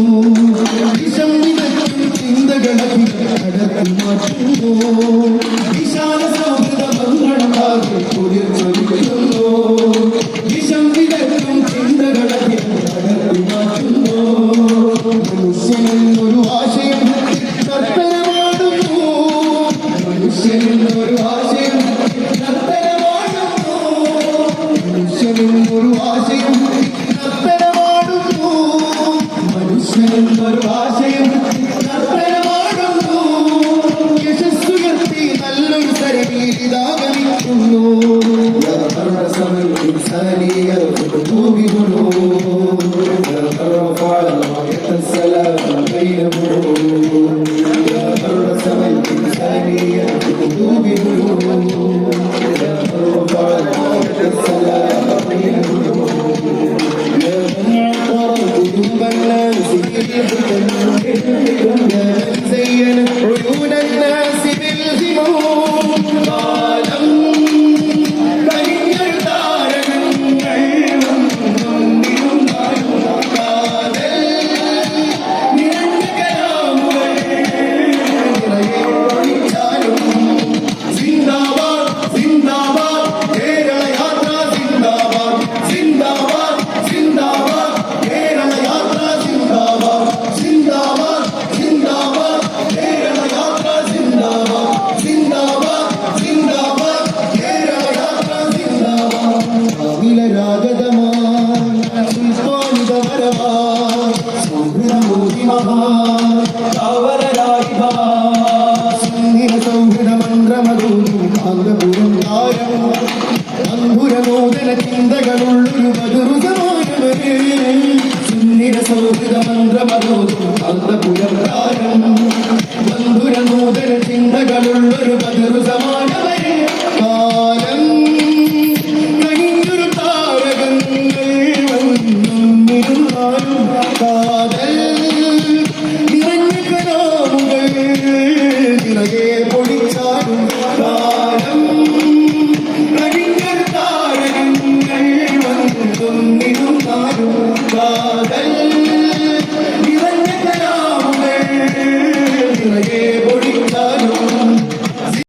വിഷം വിതയ്ക്കും ചിന്തകളെ അടർത്തി മാറ്റുന്നു വിശാല സൗഹൃദ മംഗളമാകെ കുളിർ ചൊരിക്കുന്നു വിഷം വിതയ്ക്കും ചിന്തകളെ അടർത്തി മാറ്റുന്നു മനുഷ്യനിൽ ഒരു ആശയം തർപ്പരമാടുന്നു മനുഷ്യനിൽ ഒരു ആശയം തർപ്പരമാടുന്നു മനുഷ്യനിൽ ഒരു ആശയം العمل كله يا حرس الإنسانية في قلوب يا حرف على السلام بين يا حرس الإنسانية في قلوب يا حرف على السلام بين يا من عطر القلوب الناس في الحكم يا من زين عيون الناس അന്തപുരുണ്ടായം അന്ധുരനൂതന ചിന്തകളുള്ളൊരു മധുരുതമായവരെ സുന്നിര സൗഹൃദ മന്ത്രമതോതും അന്തപുരുണ്ടായം ബന്ധുരനൂതന ചിന്തകളുള്ളൊരു മധുരുതമായവരെ കാലം കഴിഞ്ഞൊരു താരകങ്ങൾ വന്നും കാതൽ കുന്നിനും കാരും കാതൽ. നിറഞ്ഞ കലാമുകൾ നിറയെ പൊടിച്ചാലും